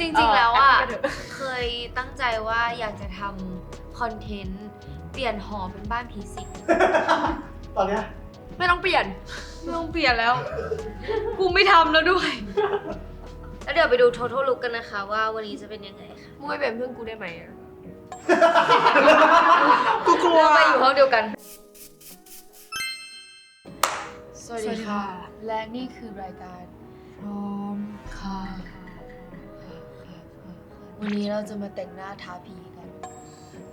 จริงๆ แล้วอะเออแอปพลิเคชันเคยตั้งใจว่าอยากจะทำคอนเทนต์เปลี่ยนหอเป็นบ้านผีสิงตอนเนี้ยไม่ต้องเปลี่ยน ไม่ต้องเปลี่ยนแล้ว กูไม่ทำแล้วด้วย แล้วเดี๋ยวไปดู total look กันนะคะ ว่าวันนี้จะเป็นยังไงค่ะมึงไม่เป็นเพื่อนกูได้ไหมอะกูกลัวเราไปอยู่ห้องเดียวกัน สวัสสวัดีสดีค่ะค่ะ และนี่คือรายการพร้อมค่ะ วันนี้เราจะมาแต่งหน้าทาผีกัน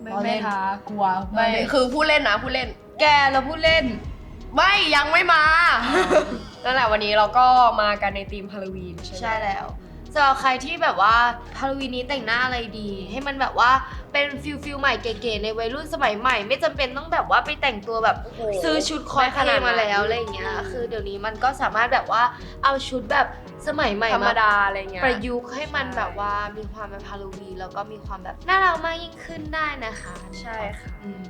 ไม่ล้อเล่ไม่นท้ากลัวไม่ไม่คือผู้เล่นนะผู้เล่น แกเราพูดเล่น ไม่ยังไม่มา นั่นแหละวันนี้เราก็มากันในธีมฮาโลวีนใช่ไหม ใช่แล้ว สำหรับใครที่แบบว่าฮาโลวีนนี้แต่งหน้าอะไรดี ให้มันแบบว่าเป็นฟิลฟิลใหม่เก๋ๆในวัยรุ่นสมัยใหม่ ไม่จำเป็นต้องแบบว่าไปแต่งตัวแบบโอ้โหซื้อชุดคอสเพลย์มาแล้วไม่ขนาดนั้นอะไรอย่างเงี้ยคือเดี๋ยวนี้มันก็สามารถแบบว่าเอาชุดแบบสมัยใหม่ธรรมดาอะไรเงี้ยประยุกต์ให้มันใช่แบบว่ามีความเป็นฮาโลวีนแล้วก็มีความแบบน่ารักมากยิ่งขึ้นได้นะคะใช่ค่ะอืม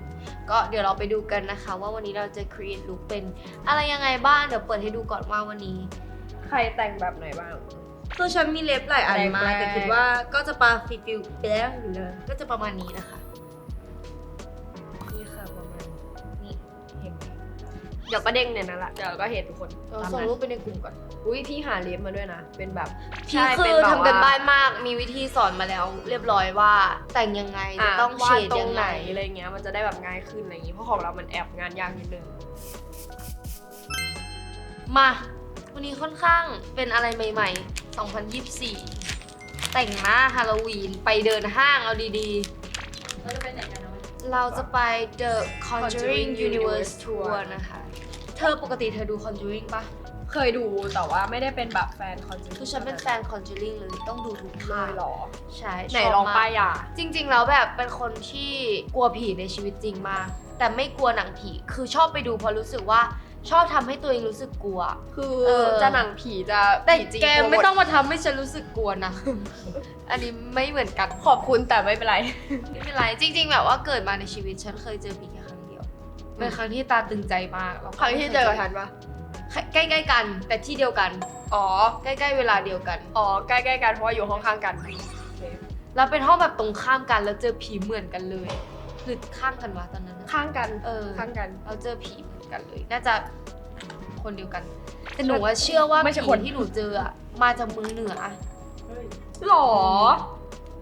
ก็เดี๋ยวเราไปดูกันนะคะ ว่าวันนี้เราจะ create look เป็นอะไรยังไงบ้างเดี๋ยวเปิดให้ดูก่อนว่าวันนี้ ใครแต่งแบบไหนบ้าง ตัวฉันมีเล็บหลายอันมากแปลกๆแต่คิดว่าก็จะปาฟิฟิลไปแล้วอยู่เลยก็จะประมาณนี้นะคะนี่ค่ะประมาณนี่เห็นไหมเดี๋ยวก็เด้งเนี่ยนั่นแหละเดี๋ยวก็เห็นทุกคนเราตามส่งนั้นรูปไปในกลุ่มก่อนอุ้ยพี่หาเล็บมาด้วยนะ เป็นแบบพี่ใช่คืเป็อแบบทำกันว่บ้านมากมีวิธีสอนมาแล้ว เรียบร้อยว่าแต่งยังไงจะะต้องวาเฉดดตรยังงไหไงนอะไรเงี้ยมันจะได้แบบง่ายขึ้นอะไรอย่างงี้เพราะของเรามันแอบงานยากนิดนึงมา วันนี้ค่อนข้างเป็นอะไรใหม่ๆ 2024 แต่งหน้าฮาโลวีนไปเดินห้างเอาดีๆเราจะไปไหนกันนะวันนี้เราจะไป The Conjuring Conjuring Universe Universe Tour Tour นะคะ เธอปกติเธอดู Conjuring ปะเคยดูแต่ว่าไม่ได้เป็นแบบแฟนคอนเสิร์ตคือฉันเป็นแฟน Conjuring เลยต้องดูทุกเลภาคยเหรอ ใช่ไหนชบลองมากป้ายอะจริงๆ แล้วแบบเป็นคนที่กลัวผีในชีวิตจริงมาก แต่ไม่กลัวหนังผี คือชอบไปดูเพราะรู้สึกว่า ชอบทำให้ตัวเองรู้สึกกลัว คือเออ จะหนังผีจะแต่ผีจริงแกลัวหไม่ต้องมาทำให้ฉันรู้สึกกลัวนะ อันนี้ไม่เหมือนกันขอบคุณแต่ไม่เป็นไร ไม่เป็นไรจริง ๆ แบบว่าเกิดมาในชีวิตฉันเคยเจอผีแค่ครั้งเดียวเป็นครั้งที่ตาตึงใจมากแล้วครั้งที่เจอกับฉันปะใกล้ๆกัน แต่ที่เดียวกัน อ๋อ ใกล้ๆเวลาเดียวกัน อ๋อใกล้ๆกันเพราะว่าอยู่ห้องข้างกัน แล้วเป็นห้องแบบตรงข้ามกันแล้วเจอผีเหมือนกันเลยหรือข้างกันวะตอนนั้นนะข้างกันเออข้างกัน เราเจอผีเหมือน กันเลย น่าจะคนเดียวกัน แต่หนูว่าเชื่อว่าไม่ใช่ผีคนที่หนูเจออะมาจากเมืองเหนือเฮ้ยหรอ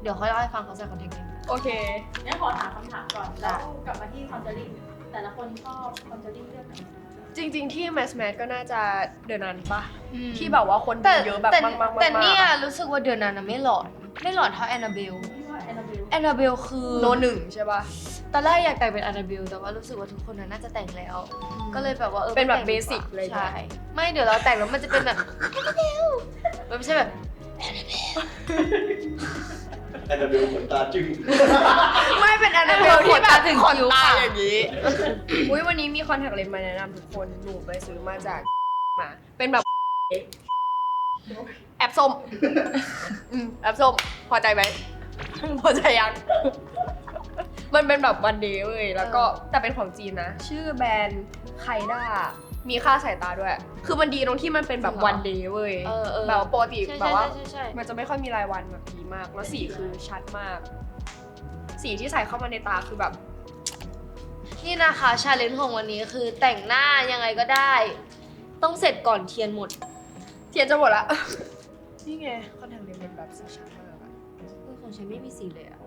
เดี๋ยวค่อยเล่าให้ฟังเขาใส่คอนเทนต์โอเค งั้นขอถามคำถามก่อน แล้วกลับมาที่คอนเจอริงแต่ละคนชอบคอนเจอริงเรื่องไหนจริง ๆ ที่แมสแมสก็น่าจะเดือนนั้นปะอืมที่แบบว่าคนดูแต่เยอะแบบแต่มากๆๆๆแต่เนี่ยรู้สึกว่าเดือนนั้นนะไม่หลอน ไม่หลอนเท่าแอนนาเบลที่ว่า แอนนาเบลแอนนาเบลคือโนหนึ่งใช่ปะตอนแรกอยากแต่งเป็นแอนนาเบลแต่ว่ารู้สึกว่าทุกคนน่ะน่าจะแต่งแล้ว ก็เลยแบบว่าเออเป็นแบบไม่เบแต่งดีกว่าสิกเลยใช่ไม่เดี๋ยวเราแต่งแล้วมันจะเป็นแบบมันไม่ใช่แบบแอนนาเบลขนตาจึ้งไม่เป็นแอนนาเบลที่แบบขนตาถึงขนคิ้วตาปากอย่างนี้อุ้ยวันนี้มีคอนแทคเลนส์มาแนะนำทุกคนหนูไปซื้อมาจากมาเป็นแบบแอปส้มอืมแอปส้มพอใจไหม พอใจยังมันเป็นแบบวันเดย์เว้ยแล้วก็แต่เป็นของจีนนะ ชื่อแบรนด์ไคด้ามีค่าสายตาด้วย คือมันดีตรงที่มันเป็นแบบวันเดย์เว้ยเออเออ แบบว่าปกติใช่แบบว่าใช่ใช่มันจะไม่ค่อยมีรายวันแบบดีมาก แล้วสีคือชัดมาก สีที่ใส่เข้ามาในตาคือแบบ นี่นะคะชาเลนจ์ของวันนี้คือแต่งหน้ายังไงก็ได้ ต้องเสร็จก่อนเทียนหมด เทียนจะหมดละ นี่ไงคอนแทคเลนส์เป็นแบบสีชัดมากอะเออ ของฉันไม่มีสีเลยอะ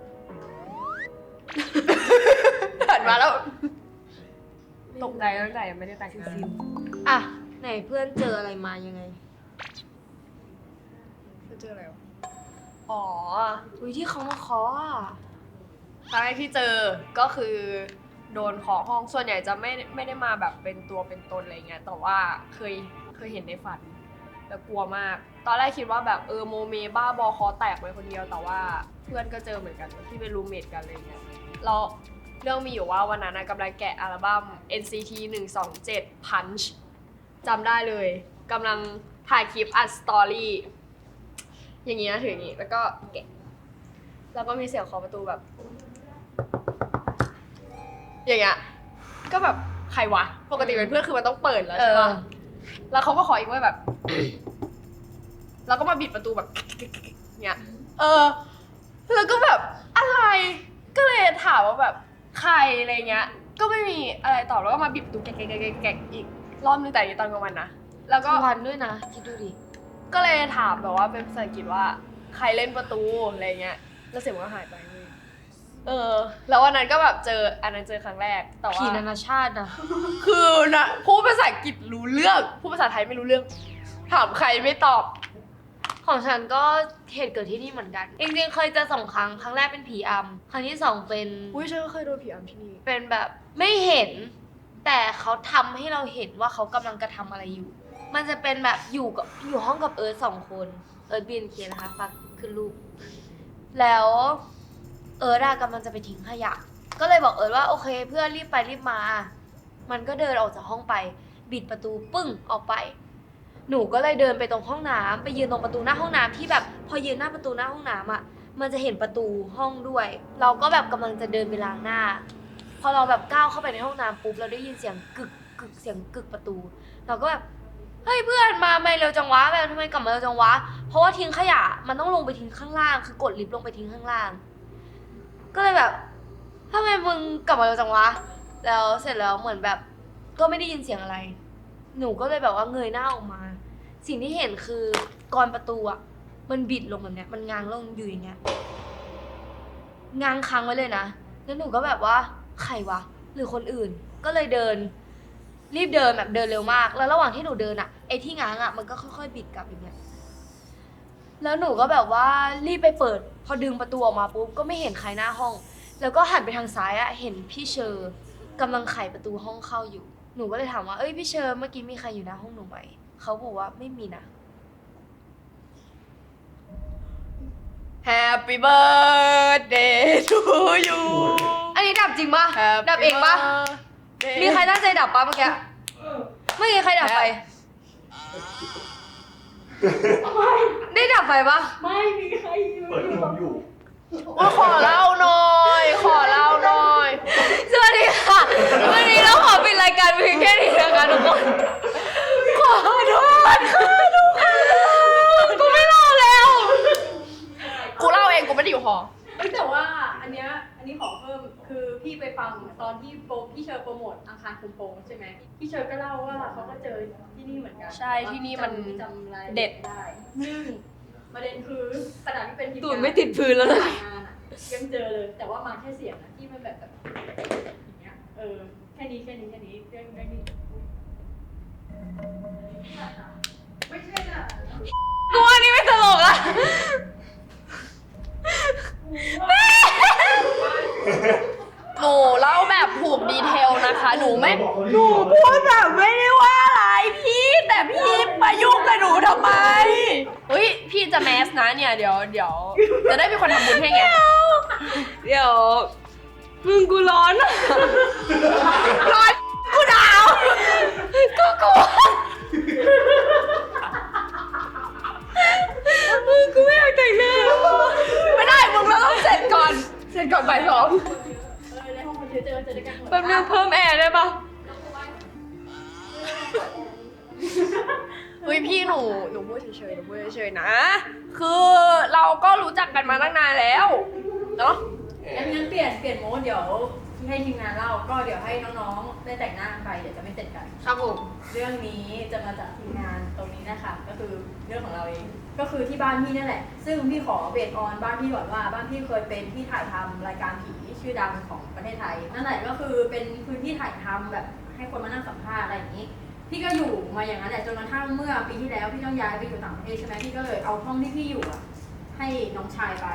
หันมาแล้ว ตกใจตั้งแต่ยังไม่ได้แต่งหน้าอะ ไหนเพื่อนเจออะไรมายังไง เจออะไรวะอ๋อ อุ้ยที่เขามาเคาะอะครั้งแรกที่เจอก็คือโดนเคาะห้องส่วนใหญ่จะไม่ไม่ได้มาแบบเป็นตัวเป็นตนอะไรเงี้ยแต่ว่าเคยเคยเห็นในฝัน แล้วกลัวมาก ตอนแรกคิดว่าแบบเออโมเมบ้าบอคอแตกไปคนเดียวแต่ว่าเพื่อนก็เจอเหมือนกันที่เป็นรูมเมทกันอะไรเงี้ยเราเรื่องมีอยู่ว่าวันนั้นนะกำลังแกะอัลบั้ม NCT 127 Punch จำได้เลยกำลังถ่ายคลิปอัดสตอรี่อย่างงี้นะถืออย่างงี้ แล้วก็แกะแล้วก็มีเสียงเคาะประตูแบบ อย่างเงี้ยก็แบบใครวะ ปกติเป็นเพื่อนคือมันต้องเปิดแล้วใช่ปะเออแล้วเขาก็ขออีกว่าแบบ แล้วก็มาบิดประตูแบบเนี่ยเออ แล้วก็แบบอะไร ก็เลยถามว่าแบบใครอะไรเงี้ย ก็ไม่มีอะไรตอบแล้วก็มาบีบประตูแกะแกะแกะแกะแกะอีกรอบนึงแต่อันนี้ตอนกลางวันนะ แล้วกก็ลางวันด้วยนะคิดดูดิก็เลยถามแบบว่าเป็นภาษาอังกฤษว่า ใครเล่นประตูอะไรเงี้ย แล้วเสียงมันก็หายไปเว้ยเออ แล้ววันนั้นก็แบบเจออันนั้นเจอครั้งแรก แต่ว่า ผีนานาชาตินะคือนะพูดภาษาอังกฤษรู้เรื่องพูดภาษาไทยไม่รู้เรื่อง ถามใครไม่ตอบ ของฉันก็เหตุเกิดที่นี่เหมือนกันจริงๆเคยเจอสองครั้งครั้งแรกเป็นผีอำครั้งที่สองเป็นอุ้ยฉันก็เคยโดนผีอำที่นี่ เป็นแบบไม่เห็น แต่เขาทำให้เราเห็นว่าเขากำลังกระทำอะไรอยู่ มันจะเป็นแบบอยู่กับอยู่ห้องกับเอิร์ธสองคนเอิร์ธบีนเคนะคะฝากขึ้นรูปแล้วเอิร์ธอะกำลังจะไปทิ้งขยะ ก็เลยบอกเอิร์ธว่าโอเคเพื่อนรีบไปรีบมา มันก็เดินออกจากห้องไป บิดประตูปึ้งออกไป หนูก็เลยเดินไปตรงห้องน้ำไปยืนตรงประตูหน้าห้องน้ำที่แบบ พอยืนหน้าประตูหน้าห้องน้ำอะ มันจะเห็นประตูห้องด้วย เราก็แบบกำลังจะเดินไปล้างหน้า พอเราแบบก้าวเข้าไปในห้องน้ำปุ๊บเราได้ยินเสียงกึกกึกเสียงกึกประตู เราก็แบบเฮ้ยเพื่อนมาไม่เร็วจังวะแบบทำไมกลับมาเร็วจังวะ เพราะว่าทิ้งขยะมันต้องลงไปทิ้งข้างล่าง คือกดลิฟต์ลงไปทิ้งข้างล่าง ก็เลยแบบทำไมมึงกลับมาเร็วจังวะ แล้วเสร็จแล้วเหมือนแบบ ก็ไม่ได้ยินเสียงอะไร หนูก็เลยแบบว่าเงยหน้าออกมา สิ่งที่เห็นคือกรอนประตูอะมันบิดลงแบบเนี้ย มันง้างลงอยู่อย่างเงี้ยง้างค้างไว้เลยนะ แล้วหนูก็แบบว่าใครวะ หรือคนอื่น ก็เลยเดิน รีบเดินแบบเดินเร็วมาก แล้วระหว่างที่หนูเดินอะไอ้ที่ง้างอะมันก็ค่อยๆบิดกลับอย่างเงี้ย แล้วหนูก็แบบว่ารีบไปเปิด พอดึงประตูออกมาปุ๊บ ก็ไม่เห็นใครหน้าห้อง แล้วก็หันไปทางซ้ายอะเห็นพี่เชอร์กำลังไขประตูห้องเข้าอยู่ หนูก็เลยถามว่า เอ้ยพี่เชอร์เมื่อกี้มีใครอยู่หน้าห้องหนูไหม เขาบอกว่าไม่มีนะ Happy birthday to you อันนี้ดับจริงปะ Happy ดับเองปะ birthday มีใครตั้งใจดับปะเมื่อกี้เมื่อกี้ใครดับไฟ ได้ดับไฟปะไม่มีใครอยู่เปิดขนมอยู่ โอ้ยขอเล่าหน่อย ขอเล่าหน่อย สวัสดีค่ะ วันนี้เราขอปิดรายการเพียงแค่นี้นะคะทุกคน ขอโทษค่ะทุกคนกูไม่รอแล้ว กูเล่าเองกูไม่ได้อยู่หอ เอ้ยแต่ว่าอันเนี้ยอันนี้ขอเพิ่มคือพี่ไปฟังตอนที่โปรพี่เชอร์โปรโมทอังคารคุมโปงใช่ไหมพี่เชอร์ก็เล่า ว่าเขาก็เจอที่นี่เหมือนกันใช่ที่นี่มันจำรายละอียเด็ดได้ซึ่งประเด็นคือขนาดที่เป็นทีมตูดงานไม่ติดพื้นแล้วนะถ่ายงานอะยังเจอเลยแต่ว่ามาแค่เสียงนะที่มันแบบแบบอย่างเงี้ยเออแค่นี้แค่นี้แค่นี้เรื่องเรื่องนี้ไม่ใช่อะกูอันนี้ไม่ตลกอะ หนูเล่าแบบผูกดีเทลนะคะ หนูไม่หนูพูดแบบไม่ได้ว่าอะไรพี่ แต่พี่มายุ่งกับหนูทำไมเฮ้ยพี่จะแมสนะเนี่ยเดี๋ยวเดี๋ยวจะได้มีคนทำบุญให้ไง เดี๋ยวมึงกูร้อนอะ นี้จะมาจากทีมงานตรงนี้นะคะก็คือเรื่องของเราเองก็คือที่บ้านพี่นั่นแหละ ซึ่งพี่ขอเบสออนบ้านพี่ก่อนว่าบ้านพี่เคยเป็นที่ถ่ายทำรายการผีชื่อดังของประเทศไทยนั่นแหละก็คือเป็นพื้นที่ถ่ายทำแบบให้คนมานั่งสัมภาษณ์อะไรอย่างนี้ พี่ก็อยู่มาอย่างนั้นแหละจนกระทั่งเมื่อปีที่แล้วพี่ต้องย้ายไปอยู่ต่างประเทศใช่ไหมพี่ก็เลยเอาห้องที่พี่อยู่อะให้น้องชายไป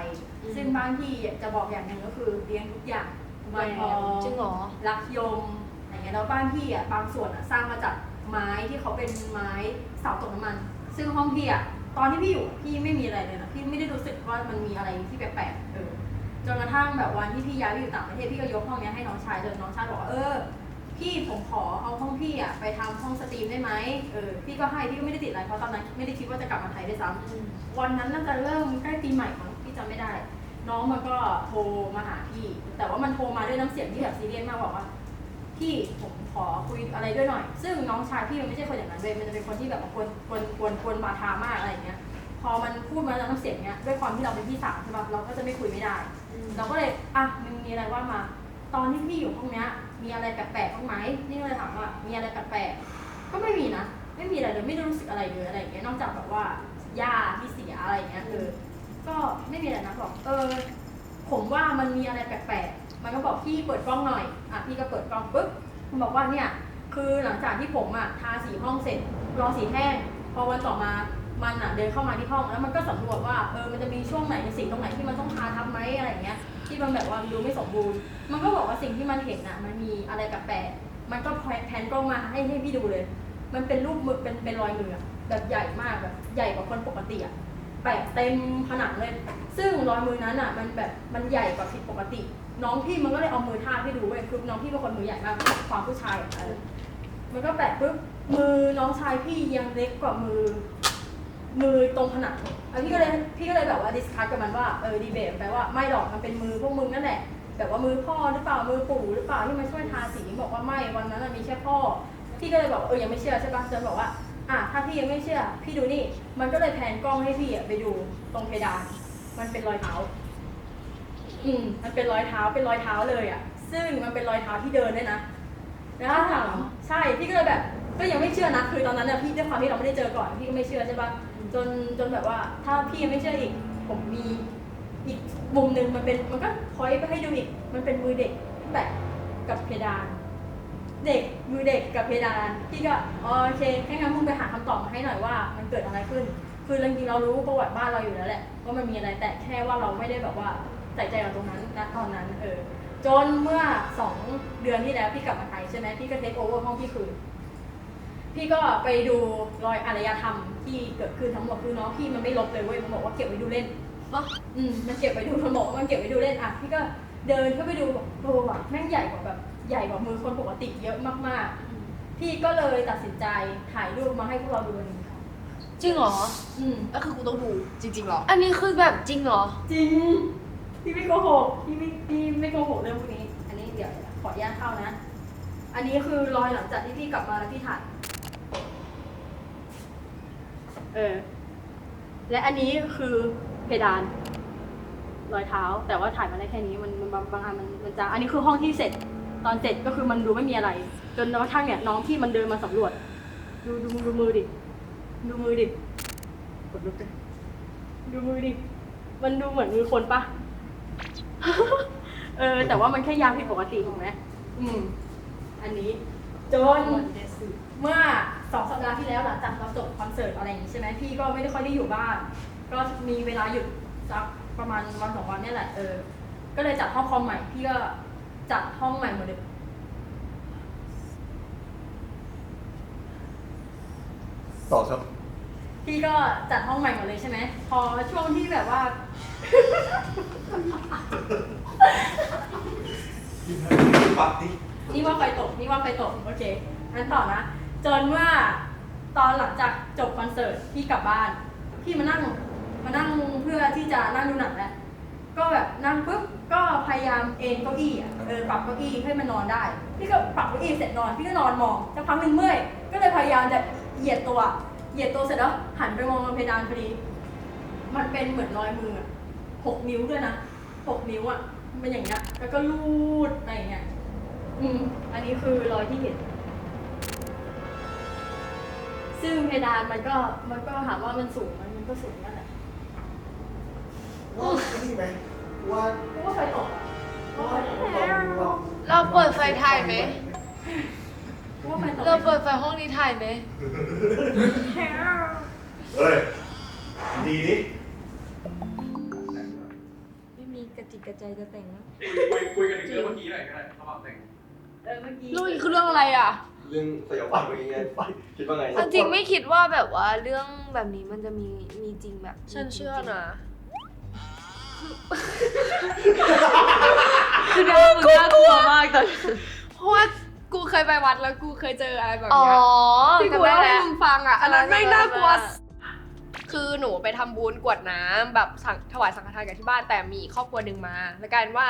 ซึ่งบ้านพี่จะบอกอย่างหนึ่งก็คือเลี้ยงทุกอย่างกุมารทองจริงเหรอรักยมอะไรเงี้ยแล้วบ้านพี่อะบางส่วนอะสร้างมาจาก ไม้ที่เขาเป็นไม้เสาตกน้ำมัน ซึ่งห้องพี่อะตอนที่พี่อยู่พี่ไม่มีอะไรเลยนะพี่ไม่ได้รู้สึกว่ามันมีอะไรที่แปลกๆเออจนกระทั่งแบบวันที่พี่ย้ายไปอยู่ต่างประเทศพี่ก็ยกห้องนี้ให้น้องชายจนน้องชายบอกว่าเออพี่ผมขอเอาห้องพี่อะไปทำห้องสตรีมได้ไหมเออพี่ก็ให้พี่ก็ไม่ได้ติดอะไรเพราะตอนนั้นไม่ได้คิดว่าจะกลับมาไทยด้วยซ้ำวันนั้นน่าจะเริ่มใกล้ปีใหม่มั้งพี่จำไม่ได้ น้องมันก็โทรมาหาพี่ แต่ว่ามันโทรมาด้วยน้ำเสียงที่แบบซีเรียสมากบอกว่า พี่ผมขอคุยอะไรด้วยหน่อย ซึ่งน้องชายพี่มันไม่ใช่คนอย่างนั้นเลยมันจะเป็นคนที่แบบกวนกวนกวนกวนมาทามากอะไรอย่างเงี้ย พอมันพูดมาแล้วน้ำเสียงเนี้ยด้วยความที่เราเป็นพี่สาวใช่ปะเราก็จะไม่คุยไม่ได้ เราก็เลยอะมึงมีอะไรว่ามา ตอนที่พี่อยู่ห้องเนี้ย มีอะไรแปลกๆบ้างไหมนี่ก็เลยถามว่ามีอะไรแปลกๆก็ไม่มีนะไม่มีอะไรเลยไม่ได้รู้สึกอะไรเลยอะไรอย่างเงี้ยนอกจากแบบว่าย่าที่เสียอะไรอย่างเงี้ยเออก็ไม่มีอะไรนะบอกเออ ผมว่ามันมีอะไรแปลกๆ มันก็บอกพี่เปิดกล้องหน่อย อะพี่ก็เปิดกล้องปุ๊บ มันบอกว่าเนี่ย คือหลังจากที่ผมอะทาสีห้องเสร็จ รอสีแห้ง พอวันต่อมา มันอะเดินเข้ามาที่ห้อง แล้วมันก็สำรวจว่า เออ มันจะมีช่วงไหนสีตรงไหนที่มันต้องทาทับไหมอะไรเงี้ย ที่มันแบบว่าดูไม่สมบูรณ์ มันก็บอกว่าสิ่งที่มันเห็นอะ มันมีอะไรแปลกๆ มันก็แพนกล้องมาให้ให้พี่ดูเลย มันเป็นรูปมือเป็นเป็นรอยมือแบบใหญ่มากแบบใหญ่กว่าคนปกติอะ แปะเต็มผนังเลย ซึ่งรอยมือนั้นอะมันแบบมันใหญ่กว่าผิดปกติ น้องพี่มันก็เลยเอามือทาบให้ดูเว้ยคือน้องพี่เป็นคนมือใหญ่มากความผู้ชายอะเออมันก็แปะปุ๊บมือน้องชายพี่ยังเล็กกว่ามือ มือตรงผนังอะพี่ก็เลยพี่ก็เลยแบบว่าดิสคัสกับมันว่าเออดีเบตไปว่าไม่หรอกมันเป็นมือพวกมึงนั่นแหละแบบว่ามือพ่อหรือเปล่ามือปู่หรือเปล่าที่มาช่วยทาสีบอกว่าไม่วันนั้นนะมีแค่พ่อพี่ก็เลยบอกว่าเออยังไม่เชื่อใช่ปะจนบอกว่า อะถ้าพี่ยังไม่เชื่อ พี่ดูนี่ มันก็เลยแพนกล้องให้พี่อะไปดูตรงเพดาน มันเป็นรอยเท้า อืม มันเป็นรอยเท้า เป็นรอยเท้าเลยอะซึ่งมันเป็นรอยเท้าที่เดินด้วยนะ แล้วถามใช่ พี่ก็เลยแบบ ก็ยังไม่เชื่อนะ คือตอนนั้นน่ะพี่ด้วยความที่เราไม่ได้เจอก่อน พี่ก็ไม่เชื่อใช่ปะจน จนแบบว่า ถ้าพี่ยังไม่เชื่ออีก ผมมีอีกมุมหนึ่งมันเป็น มันก็พอยไปให้ดูอีก มันเป็นมือเด็กแบะกับเพดาน เด็กมือเด็กกับเพดานพี่ก็อ๋อโอเคแค่งั้นมึงไปหาคำตอบมาให้หน่อยว่า มันเกิดอะไรขึ้น คือจริงๆเรารู้ประวัติบ้านเราอยู่แล้วแหละว่ามันมีอะไรแต่แค่ว่าเราไม่ได้แบบว่าใส่ใจกับตรงนั้นณตอนนั้นเออจนเมื่อสองเดือนที่แล้วพี่กลับมาไทยใช่ไหมพี่ก็เทคโอเวอร์ห้องพี่คืน พี่ก็ไปดูรอยอารยธรรมที่เกิดขึ้นทั้งหมดคือน้องพี่มันไม่ลบเลยเว้ยมันบอกว่าเก็บไว้ดูเล่น อ๋ออืมมันเก็บไว้ดูมันบอกว่ามันเก็บไว้ดูเล่นอะพี่ก็ เดินเข้าไปดูบอกโอ้ว่ะแม่งใหญ่กว่าแบบใหญ่กว่ามือคนปกติเยอะมากๆ พี่ก็เลยตัดสินใจถ่ายรูปมาให้พวกเราดูวันนี้ค่ะจริงเหรอ อืมก็คือกูต้องดูจริงๆหรอ อันนี้คือแบบจริงเหรอ จริงพี่ไม่โกหกพี่ไม่พี่ไม่โกหกเรื่องพวกนี้ อันนี้เดี๋ยวขออนุญาตเข้านะ อันนี้คือรอยหลังจากที่พี่กลับมาแล้วพี่ถ่ายเออ และอันนี้คือเพดาน รอยเท้า แต่ว่าถ่ายมาได้แค่นี้มันมันบางบางอันมันมันจะอันนี้คือห้องที่เสร็จตอนเสร็จก็คือมันดูไม่มีอะไร จนกระทั่งเนี่ยน้องที่มันเดินมาสำรวจ ดูดูดูมือดิดูมือดิกดลุกเลยดูมือดิมันดูเหมือนมือคนปะเออ แต่ว่ามันแค่ยาวผิดปกติถูกไหมอืม อันนี้จนเมื่อสองสัปดาห์ที่แล้วหลังจากเราจบคอนเสิร์ตอะไรอย่างนี้ใช่ไหมพี่ก็ไม่ได้ค่อยได้อยู่บ้าน ก็มีเวลาหยุด สักประมาณวันสองวันเนี่ยแหละเออ ก็เลยจัดห้องคอมใหม่พี่ก็จัดห้องใหม่หมดเลยต่อครับพี่ก็จัดห้องใหม่หมดเลยใช่ไหมพอช่วงที่แบบว่า ปักดินี่ว่าไฟตกนี่ว่าไฟตกโอเคงั้นต่อนะ จนเมื่อตอนหลังจากจบคอนเสิร์ตพี่กลับบ้าน พี่มานั่ง มานั่งเพื่อที่จะนั่งดูหนังแหละก็แบบนั่งปุ๊บก็พยายามเอนเก้าอี้อะเออปรับเก้าอี้ให้มันนอนได้ พี่ก็ปรับเก้าอี้เสร็จนอน พี่ก็นอนมองสักพักหนึ่งเมื่อย ก็เลยพยายามจะเหยียดตัว เหยียดตัวเสร็จแล้วหันไปมองบนเพดานพอดี มันเป็นเหมือนรอยมืออะหกนิ้วด้วยนะหกนิ้วอะ มันเป็นอย่างเงี้ย แล้วก็ลูดไปอย่างเงี้ย อืม อันนี้คือรอยที่เห็น ซึ่งเพดานมันก็มันก็ถามว่ามันสูงไหมมันก็สูงนั่นแหละ ว่านี่ไหมว่าเพราะว่าไฟตกอะเพราะว่าไฟตกลองลองเราเปิดไฟถ่ายไหมเพราะว่าไฟตกเราเปิดไฟห้องนี้ถ่ายไหมเฮ้ยดีดิไม่มีกระจิกกระใจจะแต่งแล้วคุยคุยกันถึงเรื่องเมื่อกี้หน่อยก็ได้ระหว่างแต่งเออเมื่อกี้ลูกอีกคือเรื่องอะไรอะ เรื่องสยองขวัญเมื่อกี้ไงคิดว่าไงเอาจริงไม่คิดว่าแบบว่าเรื่องแบบนี้มันจะมีมีจริงแบบ ฉันเชื่อนะ คือดูมึงน่ากลัวมากตอนเพราะว่ากูเคยไปวัดแล้วกูเคยเจออะไรแบบอ๋อเนี้ยที่กูจำได้เล่าให้แล้ว มึงฟังอะอันนั้นไม่งน่ากลัวจำได้คือหนูไปทำบุญกรวดน้ำแบบสังถวายสังฆทานกับที่บ้านแต่มีอีกครอบครัวหนึ่งมา แล้วกลายเป็นว่า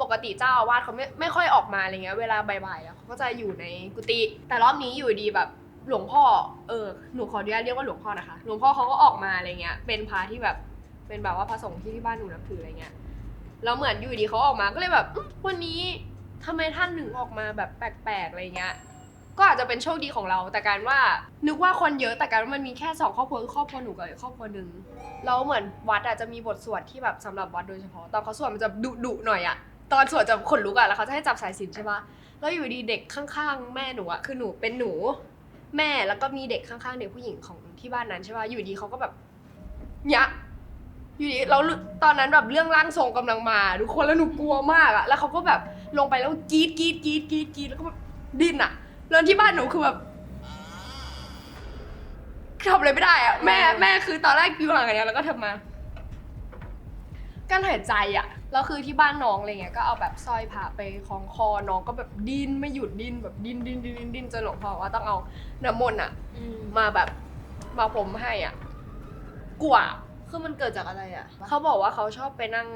ปกติเจ้าอาวาสเขาไม่ไม่ค่อยออกมาอะไรเงี้ยเวลาบ่ายๆอะเขาก็จะอยู่ในกุฏิแต่รอบนี้อยู่ดีแบบหลวงพ่อเออหนูขออนุญาตเรียกว่าหลวงพ่อนะคะหลวงพ่อเขาก็ออกมาอะไรเงี้ยเป็นพระที่แบบ เป็นแบบว่าพระสงฆ์ที่ที่บ้านหนูนับถืออะไรเงี้ยแล้วเหมือนอยู่ดีเขาออกมาก็เลยแบบอื้อวันนี้ทำไมท่านหนึ่งออกมาแบบแปลกๆอะไรเงี้ย ก็อาจจะเป็นโชคดีของเรา แต่การว่านึกว่าคนเยอะแต่การว่ามันมีแค่สองครอบครัวคือครอบครัวหนูกับอีกครอบครัวหนึ่งแล้วเหมือนวัดอาจจะมีบทสวดที่แบบสำหรับวัดโดยเฉพาะตอนเขาสวดมันจะดุดุๆหน่อยอะตอนสวดจะขนลุกอะแล้วเขาจะให้จับสายสิญจนใช่ปะแล้วอยู่ดีเด็กข้างๆ แม่หนูอะคือหนูเป็นหนู แม่แล้วก็มีเด็กข้างๆเด็กผู้หญิงของที่บ้านนั้นใช่ปะอยู่ดีเขาก็แบบยะ อยู่ดีแล้วตอนนั้นแบบเรื่องร่างทรงกำลังมาทุกคนแล้วหนูกลัวมากอะแล้วเขาก็แบบลงไปแล้วกรีดกรีดกรีดกรีดกรีดแล้วก็แบบดิ้นอะแล้วที่บ้านหนูคือแบบทำอะไรไม่ได้อะแม่แม่คือตอนแรกอยู่ห่างกันเนี่ยแล้วก็ทำมาการหายใจอะแล้วคือที่บ้านน้องอะไรเงี้ยก็เอาแบบสร้อยพระไปคล้องคอน้องก็แบบดิ้นไม่หยุดดิ้นแบบดิ้นดิ้นดิ้นดิ้นดิ้นจนหลวงพ่อว่าต้องเอาน้ำมนต์อะอืมมาแบบมาผมให้อะกลัว คือมันเกิดจากอะไรอะ เขาบอกว่าเขาชอบไปนั่ง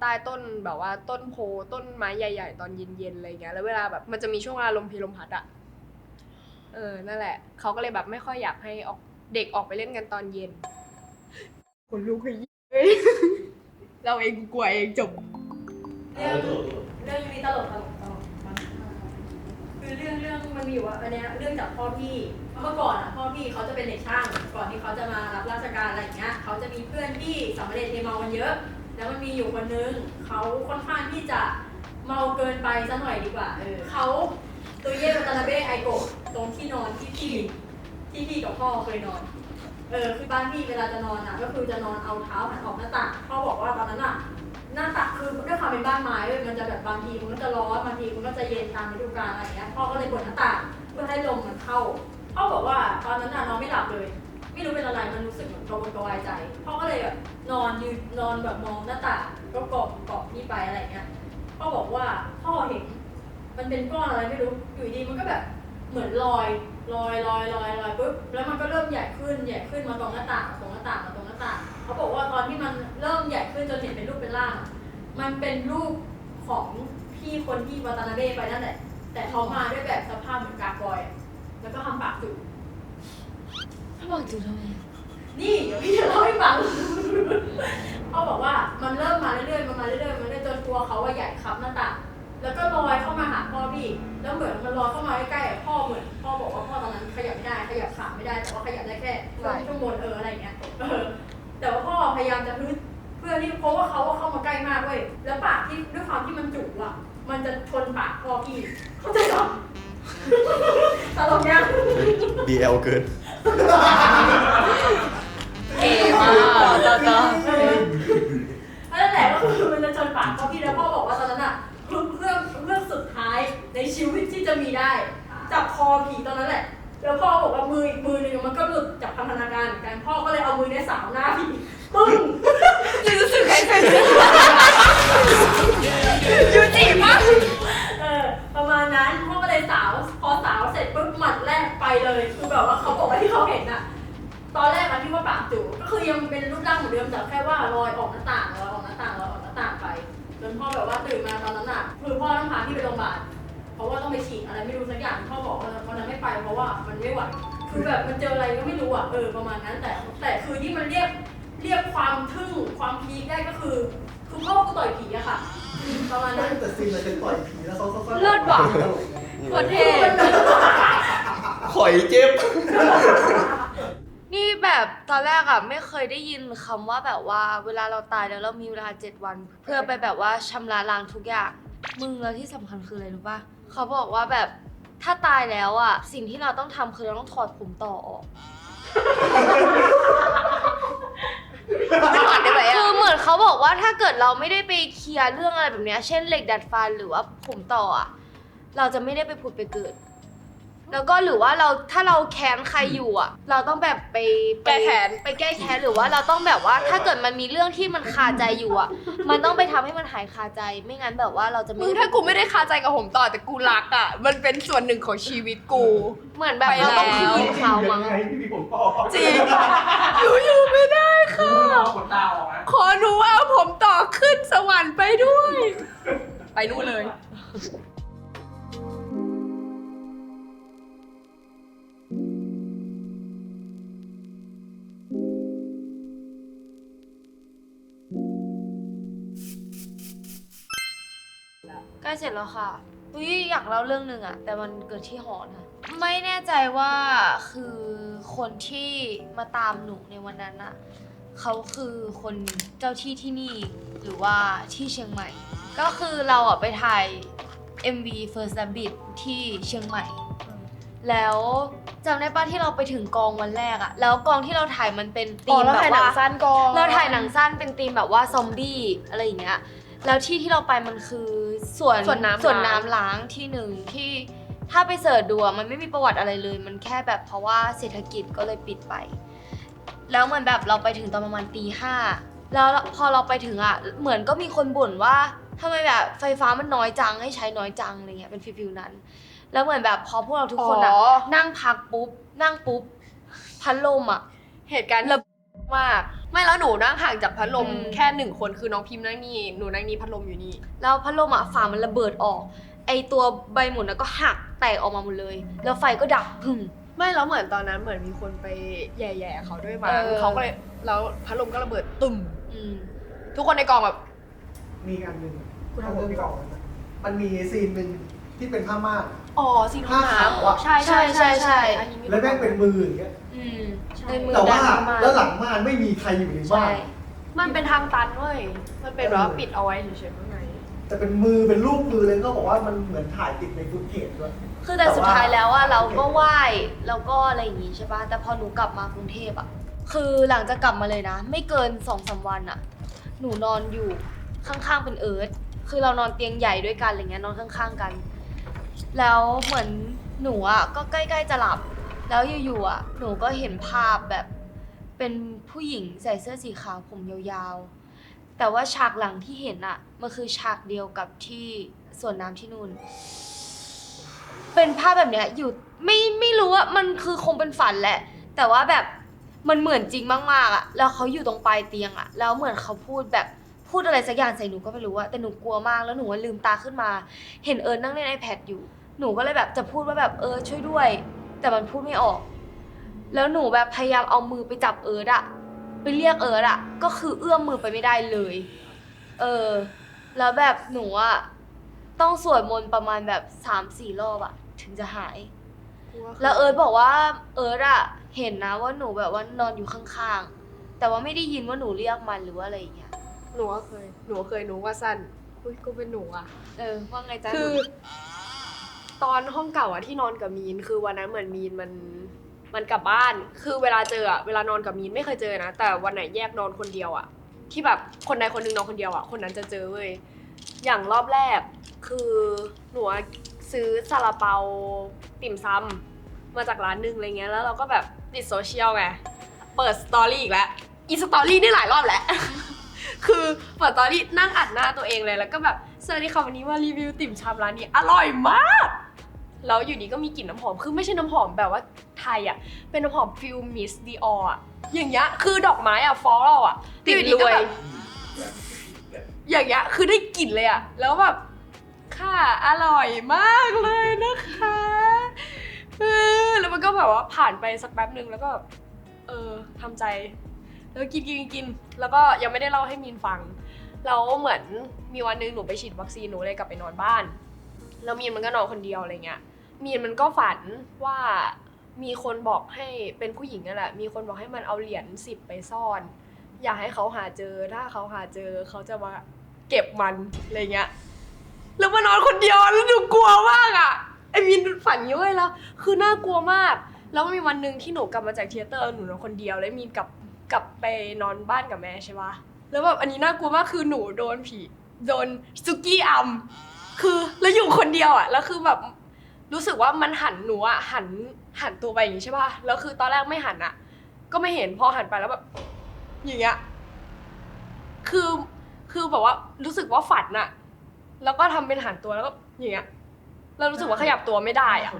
ใต้ต้นแบบว่าต้นโพต้นไม้ใหญ่ ๆ ตอนเย็นๆอะไรเงี้ย แล้วเวลาแบบมันจะมีช่วงเวลาลมเพลลมพัดอะ เออ นั่นแหละ เขาก็เลยแบบไม่ค่อยอยากให้ออกเด็กออกไปเล่นกันตอนเย็นคนลูกให้ยี่เอ้ยเราเองกลัวเองจบ เรื่องเรื่องนี้ตลกตลกตลกคือเรื่องเรื่องมันมีอยู่ว่าอันเนี้ยเรื่องจากพ่อพี่ เมื่อก่อนอะพ่อพี่เขาจะเป็นเด็กช่าง ก่อนที่เขาจะมารับราชการอะไรอย่างเงี้ยเขาจะมีเพื่อนที่สามเณรเทเมากันเยอะ แล้วมันมีอยู่คนนึงเขาค่อนข้างที่จะเมาเกินไปซะหน่อยดีกว่าเออเขาตัวเย่วัตนาเบะไอโกะตรงที่นอนที่พี่ที่พี่กับพ่อเคยนอน เออคือบ้านพี่เวลาจะนอนอะ ก็คือจะนอนเอาเท้าหันออกหน้าต่างพ่อบอกว่าตอนนั้นอะหน้าต่างคือด้วยความเป็นบ้านไม้เว้ยมันจะแบบบางทีมันก็จะร้อนบางทีมันก็จะเย็นตามฤดูกาลอะไรอย่างเงี้ยพ่อก็เลยเปิดหน้าต่างเพื่อให้ลมมันเข้า พ่อบอกว่าตอนนั้นน่ะนอนไม่หลับเลย ไม่รู้เป็นอะไรมันรู้สึกเหมือนกระวนกระวายใจพ่อก็เลยแบบนอนยืนนอนแบบมองหน้าต่างก็เกาะเกาะนี่ไปอะไรเงี้ยพ่อบอกว่าพ่อเห็นมันเป็นก้อนอะไรไม่รู้อยู่ดีมันก็แบบเหมือนลอยลอยลอยลอยลอยปุ๊บแล้วมันก็เริ่มใหญ่ขึ้นใหญ่ขึ้นมาตรงหน้าต่างตรงหน้าต่างมาตรงหน้าต่างเขาบอกว่าตอนที่มันเริ่มใหญ่ขึ้นจนเห็นเป็นรูปเป็นร่าง มันเป็นรูปของพี่คนที่วัตานาเบไปนั่นแหละแต่เขามาด้วยแบบสภาพเหมือนกากอยอะ แล้วก็ทำปากจุกถ้าบอกจูทำไมนี่เดี๋ยวพี่จะเล่าให้ฟังเขาบอกว่ามันเริ่มมาเรื่อยๆมันมาเรื่อยๆมันเรื่อยๆจนตัวเขาว่าใหญ่ครับหน้าต่างแล้วก็ลอยเข้ามาหาพ่อพี่ แล้วเหมือนมันลอยเข้ามาใกล้ๆอะพ่อเหมือนพ่อบอกว่าพ่อตอนนั้นขยับไม่ได้ ขยับขาไม่ได้ แต่ว่าขยับได้แค่ช่วงช่วงบนเอออะไรอย่างเงี้ย เออ แต่ว่าพ่อพยายามจะพึ่เพื่อที่เพราะว่าเขาอะเข้ามาใกล้มากเว้ย แล้วปากที่ด้วยความที่มันจุกอะมันจะชนปากพ่อพี่ เข้าใจหรอ ตลกยัง BL เกินเก๋มากต่อต่อนั่นแหละก็คือมันจะชนปากพ่อพี่แล้วพ่อบอกว่าตอนนั้นอะเพื่อเพื่อเพื่อสุดท้ายในชีวิตที่จะมีได้ จับคอผีตอนนั้นแหละ แล้วพ่อบอกว่ามืออีกมือหนึ่งมันก็หลุดจากพันธนาการเหมือนกันพ่อก็เลยเอามือเนี่ยสาวหน้าผีปึ้งรู้สึกใครเป็นยูจิปะเออ ประมาณนั้นพ่อก็เลยสาว พอสาวเสร็จปุ๊บหมัดแรกไปเลย คือแบบว่าเขาบอกว่าที่เขาเห็นอะตอนแรกอะที่ว่าปากจู่ก็คือยังเป็นรูปร่างเหมือนเดิมแต่แค่ว่าลอยออกหน้าต่างลอยออกหน้าต่างลอยออกหน้าต่างไปจนพ่อแบบว่าตื่นมาตอนนั้นอะคือพ่อต้องพาพี่ไปโรงพยาบาลเพราะว่าต้องไปฉีดอะไรไม่รู้สักอย่างพ่อบอกว่าวันนั้นไม่ไปเพราะว่ามันไม่ไหวคือแบบมันเจออะไรก็ไม่รู้อะเออประมาณนั้นแต่แต่คือที่มันเรียกเรียกความทึ่งความพีคได้ก็คือ คือพ่อกูต่อยผีอะค่ะ ประมาณนั้นแต่ซีนมันเป็นต่อยผี แล้วเขาก็เลิศว่ะ โคตรเท่ข่อยเจ็บ นี่แบบตอนแรกอะไม่เคยได้ยินคำว่าแบบว่าเวลาเราตายแล้วเรามีเวลาเจ็ดวัน เพื่อไปแบบว่าชำระล้างทุกอย่างมึงแล้วที่สำคัญคืออะไรรู้ปะเขาบอกว่าแบบถ้าตายแล้วอะสิ่งที่เราต้องทำคือเราต้องถอดผมต่อออก ไม่ถอดได้ไหมคือะ อเหมือนเขาบอกว่าถ้าเกิดเราไม่ได้ไปเคลียร์เรื่องอะไรแบบเนี้ยเช่นเหล็กดัดฟันหรือว่าผมต่ออะเราจะไม่ได้ไปผุดไปเกิด แล้วก็หรือว่าเราถ้าเราแค้นใครอยู่อะเราต้องแบบไปไปแก้แค้น ไปแก้แค้นหรือว่าเราต้องแบบว่าถ้าเกิดมันมีเรื่องที่มันคาใจอยู่อะมันต้องไปทำให้มันหายคาใจ ไม่งั้นแบบว่าเราจะไม่มึงถ้ากูไม่ได้คาใจกับผมต่อแต่กูรักอะ มันเป็นส่วนหนึ่งของชีวิตกู เหมือนแบบไปเราต้องแล้ว คืนเขามั้งยังไงที่มีผมต่อจริงอยู่อยู่ไม่ได้ค่ะเอาขนตาออกนะขอหนูเอาผมต่อขึ้นสวรรค์ไปด้วย ไปนู่นเลย เสร็จแล้วค่ะอุ้ยอยากเล่าเรื่องหนึ่งอะแต่มันเกิดที่หอนะไม่แน่ใจว่าคือคนที่มาตามหนูในวันนั้นอะเขาคือคนเจ้าที่ที่นี่หรือว่าที่เชียงใหม่ ก็คือเราอะไปถ่าย MV First Rabbit ที่เชียงใหม่ แล้วจำได้ปะที่เราไปถึงกองวันแรกอะแล้วกองที่เราถ่ายมันเป็นธีอ๋อมแล้วแบบถ่ายหนัว่างสั้นก่อนเราถ่ายหนังสั้นเป็นธีมแบบว่าซอมบี้อะไรอย่างเงี้ยแล้วที่ที่เราไปมันคือ สวนสวนน้ำสวนน้ำล้างที่หนึ่งที่ถ้าไปเสิร์ชดูอะมันไม่มีประวัติอะไรเลย มันแค่แบบเพราะว่าเศรษฐกิจก็เลยปิดไป แล้วเหมือนแบบเราไปถึงตอนประมาณตีห้าแล้วพอเราไปถึงอะเหมือนก็มีคนบ่นว่าทำไมแบบไฟฟ้ามันน้อยจังให้ใช้น้อยจังอะไรเงี้ยเป็นฟิลๆนั้น แล้วเหมือนแบบพอพวกเราทุกคนอะอ๋อ นั่งพักปุ๊บนั่งปุ๊บพัดลมอะ เหตุการณ์ระ มาก ไม่แล้วหนูนั่งห่างจากพัดลมอืม แค่หนึ่งคนคือน้องพิมพ์นั่งนี่หนูนั่งนี่พัดลมอยู่นี่ แล้วพัดลมอะฝามันระเบิดออก ไอตัวใบหมุนอะก็หักแตกออกมาหมดเลย แล้วไฟก็ดับพึ่ง ไม่แล้วเหมือนตอนนั้นเหมือนมีคนไปแย่ๆเขาด้วยมั้งเออ เขาก็เลยแล้วพัดลมก็ระเบิดตุ่มอืม ทุกคนในกองแบบ มีอันหนึ่งคุณถ้าทำผมไม่ไม่บอออกกนะมันมีซีนหนึ่ง ที่เป็นผ้าม่าน อ๋อซีนห้องผ้าขาวอะน้ำใช่ใช่ใช่ใช่อันนี้มีแล้วแม่งเป็นมืออย่างเงี้ยอืมใช่ ในมือแต่ว่าดันมา แล้วหลังม่านไม่มีใครอยู่ในบ้าใช่ น มันเป็นทางตันเว้ย มันเป็นแบบว่าปิดเอาไว้เฉยๆข้างใน แต่เป็นมือเป็นรูปมือเลยก็บอกว่ามันเหมือนถ่ายติดในฟุตเทจด้วย คือแต่สุดท้ายแล้วอะเราก็ไหว้แล้วก็อะไรอย่างงี้ใช่ปะแต่พอหนูกลับมากรุงเทพอะคือหลังจากกลับมาเลยนะ ไม่เกินสองสามวันอะหนูนอนอยู่ข้างๆเป็นเอิร์ธคือเรานอนเตียงใหญ่ด้วยกันอะไรเงี้ยนอนข้างๆกัน แล้วเหมือนหนูอะก็ใกล้ๆจะหลับ แล้วอยู่ๆอะหนูก็เห็นภาพแบบเป็นผู้หญิงใส่เสื้อสีขาวผมยาวๆ แต่ว่าฉากหลังที่เห็นอะมันคือฉากเดียวกับที่สวนน้ำที่นู่น เป็นภาพแบบเนี้ยอยู่ไม่ไม่รู้ว่ามันคือคงเป็นฝันแหละ แต่ว่าแบบมันเหมือนจริงมากๆอะ แล้วเขาอยู่ตรงปลายเตียงอะ แล้วเหมือนเขาพูดแบบ พูดอะไรสักอย่างใส่หนูก็ไม่รู้อะแต่หนูกลัวมากแล้วหนูว่าลืมตาขึ้นมา เห็นเอิร์นนั่งเล่น iPad อยู่ หนูก็เลยแบบจะพูดว่าแบบเออช่วยด้วย แต่มันพูดไม่ออก แล้วหนูแบบพยายามเอามือไปจับเอิร์ดอะไปเรียกเอิร์ดอะก็คือเอื้อมมือไปไม่ได้เลย เออ แล้วแบบหนูอะต้องสวดมนต์ประมาณแบบสามสี่รอบอะถึงจะหาย แล้วเอิร์ธบอกว่าเอิร์ธอะเห็นนะว่าหนูแบบว่านอนอยู่ข้างๆ แต่ว่าไม่ได้ยินว่าหนูเรียกมันหรือว่าอะไรอย่างเงี้ย หนูก็เคย หนูก็เคยหนูว่าสั้นอุ้ยกูเป็นหนูอะเออว่าไงจ๊ะคือหนูตอนห้องเก่าอะที่นอนกับมีน คือวันนั้นเหมือนมีนมันมันกลับบ้าน คือเวลาเจออะเวลานอนกับมีนไม่เคยเจอนะ แต่วันไหนแยกนอนคนเดียวอะที่แบบคนใดคนหนึงนอนคนเดียวอะคนนั้นจะเจอเว้ย อย่างรอบแรกคือหนูอะซื้อซาลาเปาติ่มซำมาจากร้านหนึงอะไรเงี้ย แล้วเราก็แบบติดโซเชียลไง เปิดสตอรี่อีกแล้ว อีสตอรี่นี่หลายรอบแล้ว คือเปิดสตอรี่นั่งอัดหน้าตัวเองเลยแล้วก็แบบสวัสดีค่ะวันนี้มารีวิวติ่มซำร้านนี้อร่อยมากแล้วอยู่ดีก็มีกลิ่นน้ำหอม คือไม่ใช่น้ำหอมแบบว่าไทยอะ เป็นน้ำหอมฟิลมิสดีออะ อย่างเงี้ย คือดอกไม้อะฟอลอะติดอยู่ดีรก็วยแบบอย่างเงี้ย คือได้กลิ่นเลยอะแล้วแบบ ค่ะ อร่อยมากเลยนะคะเออแล้วมันก็แบบว่าผ่านไปสักแป๊บหนึ่งแล้วก็แบบเออทำใจ แล้วกินกินกินแล้วก็ยังไม่ได้เล่าให้มีนฟังแล้วเหมือนมีวันหนึงหนูไปฉีดวัคซีนหนูเลยกลับไปนอนบ้านแล้วมีนมันก็นอนคนเดียวอะไรเงี้ยมีนมันก็ฝันว่ามีคนบอกให้เป็นผู้หญิงนั่นแหละ มีคนบอกให้มันเอาเหรียญสิบไปซ่อน อย่าให้เขาหาเจอ ถ้าเขาหาเจอเขาจะมาเก็บมันอะไรเงี้ย แล้วมานอนคนเดียวแล้วหนูกลัวมากอะไอ้มีนฝันอย้วยแล้ว คือน่ากลัวมาก แล้วมีวันหนึ่งที่หนูกลับมาจากเทเตอร์หนูนอนคนเดียวแล้วมีนกลับ กลับไปนอนบ้านกับแม่ใช่ปะแล้วแบบอันนี้น่ากลัวมากคือหนูโดนผีโดนซุกี้อัมคือแล้วอยู่คนเดียวอะแล้วคือแบบรู้สึกว่ามันหันหนูอะหันหันตัวไปอย่างงี้ใช่ปะแล้วคือตอนแรกไม่หันอะ ก็ไม่เห็นพอหันไปแล้วแบบอย่างเงี้ยคือคือแบบว่ารู้สึกว่าฝันอะแล้วก็ทำเป็นหันตัวแล้วก็อย่างเงี้ยแล้วรู้สึกว่าขยับตัวไม่ได้อะ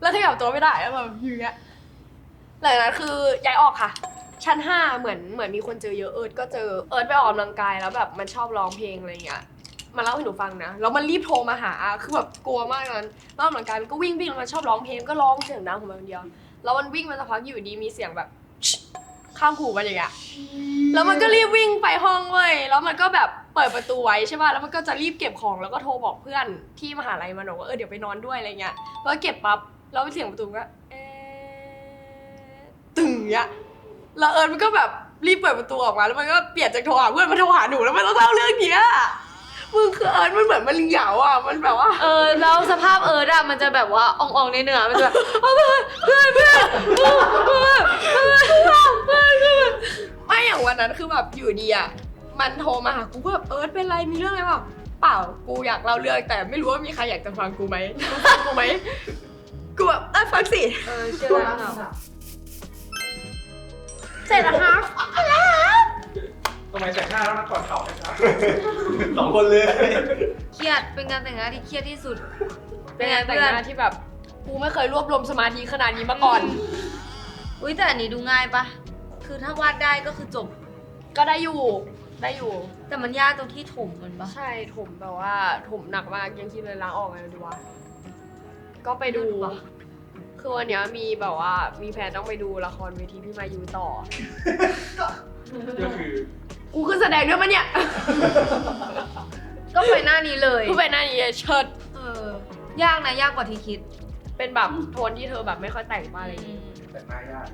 แล้วขยับตัวไม่ได้แล้วแบบอย่างเงี้ย หลังจากนั้นคือย้ายออกค่ะ ชั้นห้าเหมือนเหมือนมีคนเจอเยอะเอิร์ดก็เจอเอิร์ดไปออกกำลังกายแล้วแบบมันชอบร้องเพลงอะไรเงี้ยมาเล่าให้หนูฟังนะแล้วมันรีบโทรมาหาคือแบบกลัวมากตอนนั้นรอบกำลังกายมันก็วิ่งวิ่งแล้วมันชอบร้องเพลงก็ร้องเสียงดังของมันคนเดียวแล้วมันวิ่งมาสักพักอยู่ดีมีเสียงแบบ ข้างหูมันอย่างเงี้ยแล้วมันก็รีบวิ่งไปห้องเว้ยแล้วมันก็แบบเปิดประตูไว้ใช่ป่ะแล้วมันก็จะรีบเก็บของแล้วก็โทรบอกเพื่อนที่มหาลัยมันบอกว่าเออเดี๋ยวไปนอนด้วยอะไรเงี้ยแล้วเก็บปั๊บแล้วเสียงประตูก็ึงเงี้ยแล้วเอิญมันก็แบบรีบเปิดประตูออกมาแล้วมันก็เปลี่ยนจากโทรหาเพื่อนมาโทรหาหนูแล้วมันต้องเล่าเรื่องเนี้ยมึงคือเอิร์ธมันเหมือนมันเหงาอะมันแบบว่า เออแล้วสภาพเอิร์ธอะมันจะแบบว่าอ่องๆในเนื้อมันจะแบบเพื่อนเพื่อนเพื่อนเพื่อนเพื่อนเพื่อนไม่อย่างวันนั้นคือแบบอยู่ดีอะมันโทรมาหากูแบบเอิร์ธเป็นไรมีเรื่องอะไรเปล่าเปล่ากูอยากเล่าเรื่องแต่ไม่รู้ว่ามีใครอยากจะฟังกูไหมฟังกูไหมกูแบบเออฟังสิเออเชื่อแล้ว เหงาน่ะเสร็จแล้วครับทำไมแต่งหน้าแล้วนักก่อนเข่านะครับสองคนเลยเครียดเป็นการแต่งงานที่เครียดที่สุด เป็นงานแต่งงานที่แบบกูไม่เคยรวบรวมสมาธิขนาดนี้มาก่อน อุ้ยแต่อันนี้ดูง่ายปะคือถ้าวาดได้ก็คือจบ ก็ได้อยู่ ได้อยู่ แต่มันยากตรงที่ถมมันปะใช่ถมแบบว่าถมหนักมากยังคิดเลยล้างออกไงดีวะก็ไปดู คือวันเนี้ยมีแบบว่ามีแผนต้องไปดูละครเวทีพี่มายูต่อ ก็คือกูคือแสดงด้วยมันเนี่ย ก็ไปหน้านี้เลย กูเป็นหน้านี้เชิด เออ ยากนะยากกว่าที่คิด เป็นแบบโทนที่เธอแบบไม่ค่อยแต่งมาอะไรอย่างอืงี้มแต่งหน้ายาก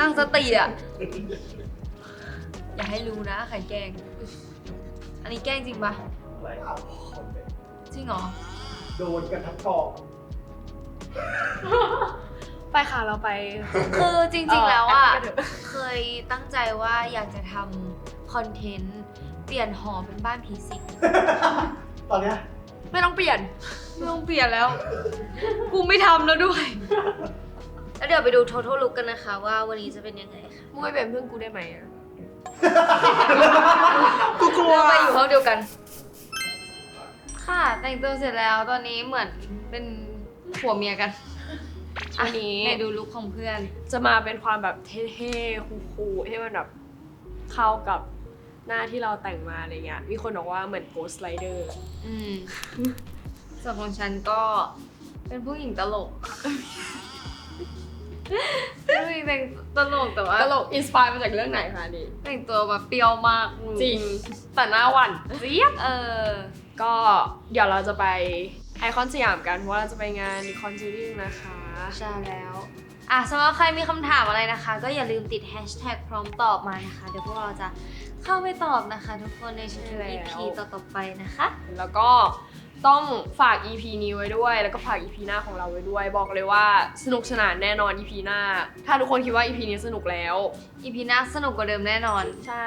นั่งสติอะ อย่าให้รู้นะใครแกล้ง อันนี้แกล้งจริงปะอะไรจริงเหรอ โดนกันทั้งกอง ไปค่ะเราไป คือจริงๆแล้วอะเออแอปพลิเคชันเคยตั้งใจว่าอยากจะทำคอนเทนต์เปลี่ยนหอเป็นบ้านผีสิงตอนเนี้ยไม่ต้องเปลี่ยน ไม่ต้องเปลี่ยนแล้ว กูไม่ทำแล้วด้วย แล้วเดี๋ยวไปดู total look กันนะคะ ว่าวันนี้จะเป็นยังไงค่ะมึงไม่เป็นเพื่อนกูได้ไหมอะกูกลัวเราไปอยู่ห้องเดียวกัน ค่ะ แต่งตัวเสร็จแล้วตอนนี้เหมือนเป็น ผัวเมียกันอันนี้ในดูลุคของเพื่อน จะมาเป็นความแบบเท่ๆคูลๆให้มันแบบเข้ากับหน้าที่เราแต่งมาอะไรเงี้ย มีคนบอกว่าเหมือน Ghost Rider อืมส่วนของฉันก็เป็นผู้หญิงตลกเป็นผู้หญิงแต่งตลกแต่ว่าตลกอินสปายมาจากเรื่องไหนคะนี่แต่งตัวแบบเปรี้ยวมากมึจริงแต่หน้าหวันเจี๊ยบเออ ก็เดี๋ยวเราจะไป ไอคอนสยามกันเพราะว่าเราจะไปงานคอนจูริงนะคะ ใช่แล้ว อะสำหรับใครมีคำถามอะไรนะคะ ก็อย่าลืมติดแฮชแท็กพร้อมตอบมานะคะ เดี๋ยวพวกเราจะเข้าไปตอบนะคะ ทุกคนในชุดใช่แล้ว EP ต่อๆไปนะคะ แล้วก็ต้องฝาก EP นี้ไว้ด้วย แล้วก็ฝาก EP หน้าของเราไว้ด้วย บอกเลยว่าสนุกสนานแน่นอน EP หน้า ถ้าทุกคนคิดว่า EP นี้สนุกแล้ว EP หน้าสนุกกว่าเดิมแน่นอน ใช่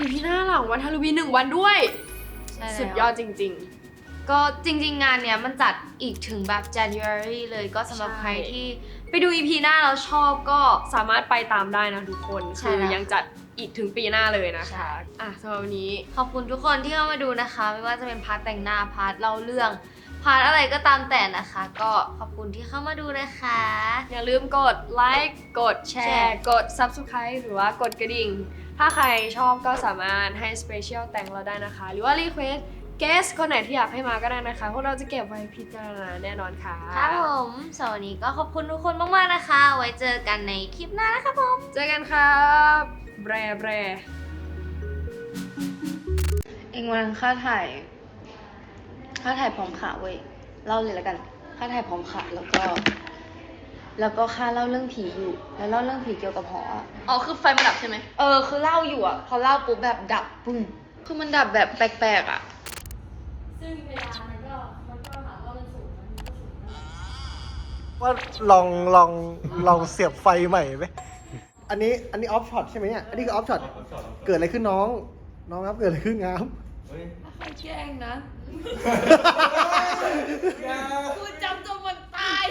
EP หน้าหลังวันฮาโลวีนหนึ่งวันด้วย ใช่แล้ว สุดยอดจริง ก็จริง ๆ งานเนี้ยมันจัดอีกถึงแบบ January เลยก็สำหรับใช่ใครที่ไปดู EP หน้าแล้วชอบก็ๆสามารถไปตามได้นะทุกคน ใช่คือแล้วยังจัดอีกถึงปีหน้าเลยนะใช่ คะอะสำหรับวันนี้ ขอบคุณทุกคนที่เข้ามาดูนะคะ ไม่ว่าจะเป็นพาร์ทแต่งหน้าพาร์ทเล่าเรื่อง พาร์ทอะไรก็ตามแต่นะคะ ก็ขอบคุณที่เข้ามาดูนะคะ อย่าลืมกดไลค์กดแชแชร์ ร์ กด Subscribe หรือว่ากดกระดิ่ง ถ้าใครชอบก็สามารถให้ Special แต่งเราได้นะคะ หรือว่า Request Guest คนไหนที่อยากให้มาก็ได้นะคะพวกเราจะเก็บไว้พิจารณาแน่นอนค่ะครับผมสำหรับวันนี้ก็ขอบคุณทุกคนมากๆนะคะ ไว้เจอกันในคลิปหน้านะคะผม เจอกันครับแบรแบรเองวันค่าถ่าย ค่าถ่ายพร้อมขาเว้ยเล่าเลยแล้วกัน ค่าถ่ายพร้อมขาแล้วก็ แล้วก็ค่าเล่าเรื่องผีอยู่ แล้วเล่าเรื่องผีเกี่ยวกับหออะอ๋อ คือไฟมันดับใช่ไหม เออ คือเล่าอยู่อะ พอเล่าปุ๊บแบบดับปึ้งคือมันดับแบบแปลกๆอะ ซึ่งเวลามันก็มันก็ถามว่ามันสูงมันก็สูงนะว่าลองลองลองเสียบไฟใหม่ไหมอันนี้อันนี้ออฟช็อตใช่ไหมเนี่ย อันนี้คือออฟช็อต เกิดอะไรขึ้นน้อง น้องครับเกิดอะไรขึ้นครับแกล้งนะ กูจำจนมันตาย